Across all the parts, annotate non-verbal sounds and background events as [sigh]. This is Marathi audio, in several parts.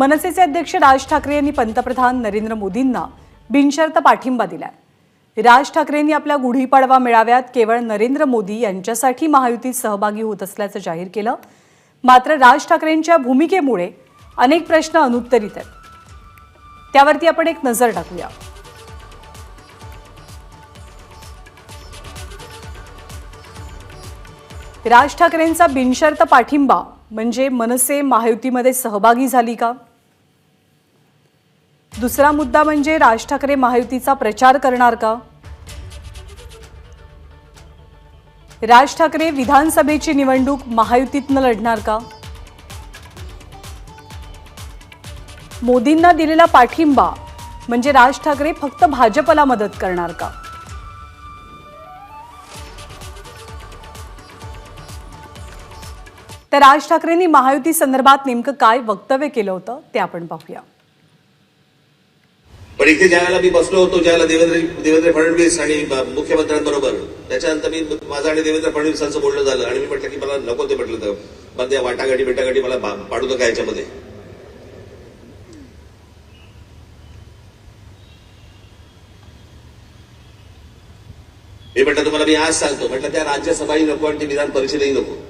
मनसेचे अध्यक्ष राज ठाकरे यांनी पंतप्रधान नरेंद्र मोदींना बिनशर्त पाठिंबा दिलाय. राज ठाकरेंनी आपल्या गुढीपाडवा मेळाव्यात केवळ नरेंद्र मोदी यांच्यासाठी महायुतीत सहभागी होत असल्याचं जाहीर केलं. मात्र राज ठाकरेंच्या भूमिकेमुळे अनेक प्रश्न अनुत्तरित आहेत. त्यावरती आपण एक नजर टाकूया. राज ठाकरेंचा बिनशर्त पाठिंबा म्हणजे मनसे महायुतीमध्ये सहभागी झाली का? दुसरा मुद्दा म्हणजे राज ठाकरे महायुतीचा प्रचार करणार का? राज ठाकरे विधानसभेची निवडणूक महायुतीतनं लढणार का? मोदींना दिलेला पाठिंबा म्हणजे राज ठाकरे फक्त भाजपला मदत करणार का? तर राज ठाकरेंनी महायुती संदर्भात नेमकं काय वक्तव्य केलं होतं ते आपण पाहूया. पण इथे ज्यावेळेला मी बसलो होतो ज्यावेळेला देवेंद्र देवेंद्र फडणवीस आणि मुख्यमंत्र्यांबरोबर त्याच्यानंतर मी माझं आणि देवेंद्र फडणवीसांचं बोलणं झालं आणि मी म्हटलं की मला नको ते म्हटलं तर पण त्या वाटाघाटी बिटाघाटी मला पाडू नका याच्यामध्ये. मी म्हटलं तुम्हाला मी आज सांगतो. म्हटलं त्या राज्यसभाही नको आणि ती विधान परिषदही नको.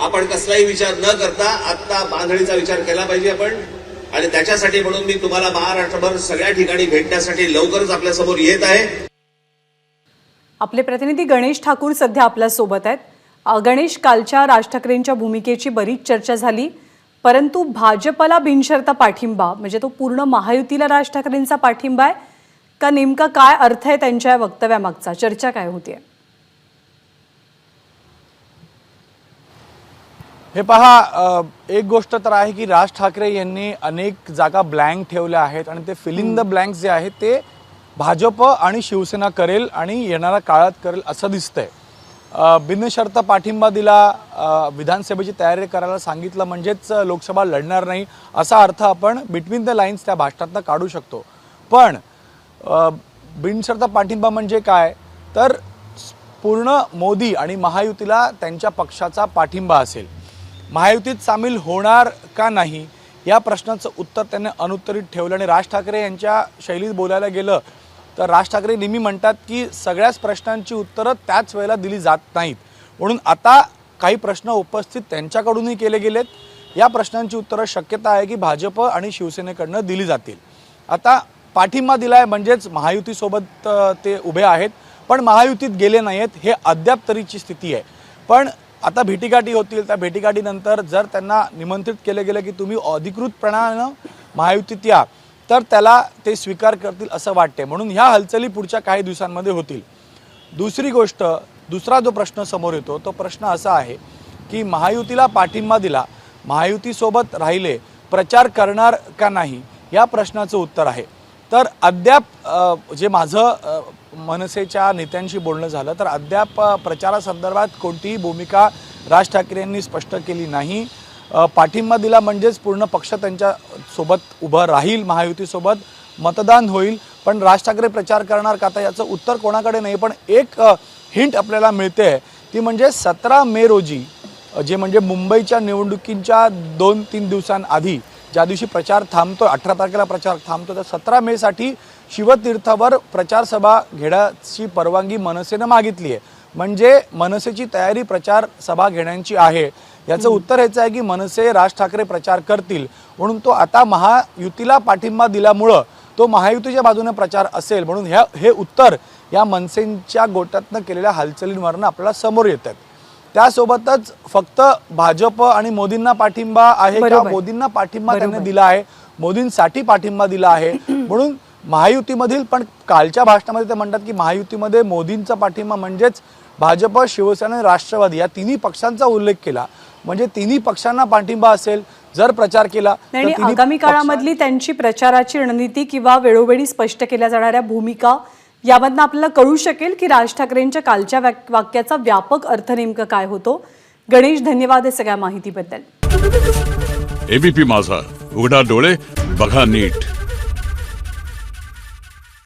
आपण कसलाही विचार न करता आत्ता बांधणीचा विचार केला पाहिजे आपण. आणि त्याच्यासाठी म्हणून मी तुम्हाला महाराष्ट्रभर सगळ्या ठिकाणी भेटण्यासाठी लवकरच आपल्यासमोर येत आहे. आपले प्रतिनिधी गणेश ठाकूर सध्या आपल्यासोबत आहेत. गणेश कालच्या राज ठाकरेंच्या भूमिकेची बरीच चर्चा झाली. परंतु भाजपला बिनशर्त पाठिंबा म्हणजे तो पूर्ण महायुतीला राज ठाकरेंचा पाठिंबा आहे का नेमका काय अर्थ आहे त्यांच्या या वक्तव्यामागचा? चर्चा काय होतीये? हे पहा एक गोष्ट तर आहे की राज ठाकरे यांनी अनेक जागा ब्लँक ठेवल्या आहेत आणि ते फिलिंग द ब्लँक्स जे आहेत ते भाजप आणि शिवसेना करेल आणि येणाऱ्या काळात करेल असं दिसतंय. बिनशर्त पाठिंबा दिला विधानसभेची तयारी करायला सांगितलं म्हणजेच लोकसभा लढणार नाही असा अर्थ आपण बिटवीन द लाईन्स त्या भाषणातनं काढू शकतो. पण बिनशर्त पाठिंबा म्हणजे काय? तर पूर्ण मोदी आणि महायुतीला त्यांच्या पक्षाचा पाठिंबा असेल. महायुतीत सामील होणार का नाही या प्रश्नाचं उत्तर त्यांनी अनुत्तरित ठेवलं आणि राज ठाकरे यांच्या शैलीत बोलायला गेलं तर राज ठाकरे नेहमी म्हणतात की सगळ्याच प्रश्नांची उत्तरं त्याच वेळेला दिली जात नाहीत. म्हणून आता काही प्रश्न उपस्थित त्यांच्याकडूनही केले गेलेत. या प्रश्नांची उत्तरं शक्यता आहे की भाजप आणि शिवसेनेकडनं दिली जातील. आता पाठिंबा दिलाय म्हणजेच महायुतीसोबत ते उभे आहेत. पण महायुतीत गेले नाहीत हे अद्याप तरीची स्थिती आहे. पण आता भेटीगाठी होतील. त्या भेटीगाठीनंतर जर त्यांना निमंत्रित केलं गेलं की तुम्ही अधिकृतपणानं महायुतीत या तर त्याला ते स्वीकार करतील असं वाटते म्हणून ह्या हालचाली पुढच्या काही दिवसांमध्ये होतील. दुसरी गोष्ट दुसरा जो प्रश्न समोर येतो तो प्रश्न असा आहे की महायुतीला पाठिंबा दिला महायुतीसोबत राहिले प्रचार करणार का नाही या प्रश्नाचं उत्तर आहे. तर अद्याप जे माझं मनसेच्या नेत्यांशी बोलणं झालं तर अद्याप प्रचारासंदर्भात कोणतीही भूमिका राज ठाकरे यांनी स्पष्ट केली नाही. पाठिंबा दिला म्हणजेच पूर्ण पक्ष त्यांच्यासोबत उभं राहील महायुतीसोबत मतदान होईल. पण राज ठाकरे प्रचार करणार का आता याचं उत्तर कोणाकडे नाही पण एक हिंट आपल्याला मिळते. ती म्हणजे सतरा मे रोजी जे म्हणजे मुंबईच्या निवडणुकींच्या दोन तीन दिवसांआधी ज्या दिवशी प्रचार थांबतो अठरा तारखेला प्रचार थांबतो तर सतरा मेसाठी शिवतीर्थावर प्रचार सभा घेण्याची परवानगी मनसेनं मागितली आहे म्हणजे मनसेची तयारी प्रचार सभा घेण्याची आहे. याचं उत्तर हेच आहे की मनसे राज ठाकरे प्रचार करतील. म्हणून तो आता महायुतीला पाठिंबा दिल्यामुळं तो महायुतीच्या बाजूने प्रचार असेल. म्हणून ह्या हे उत्तर या मनसेंच्या गोटातनं केलेल्या हालचालींवरनं आपल्याला समोर येतात त्यासोबतच फक्त भाजप आणि मोदींना पाठिंबा आहे का. मोदींना पाठिंबा त्यांनी. दिला आहे. मोदींसाठी पाठिंबा दिला आहे. [clears throat] म्हणून महायुतीमधील पण कालच्या भाषणामध्ये ते म्हणतात की महायुतीमध्ये मोदींचा पाठिंबा म्हणजेच भाजप शिवसेना आणि राष्ट्रवादी या तिन्ही पक्षांचा उल्लेख केला. म्हणजे तिन्ही पक्षांना पाठिंबा असेल जर प्रचार केला तर आणि आगामी काळामधली त्यांची प्रचाराची रणनीती किंवा वेळोवेळी स्पष्ट केल्या जाणाऱ्या भूमिका यामधनं आपल्याला कळू शकेल की राज ठाकरेंच्या कालच्या वाक- वाक्याचा व्यापक अर्थ नेमकं काय होतो. गणेश धन्यवाद या सगळ्या माहितीबद्दल. एबीपी माझा. उघडा डोळे बघा नीट.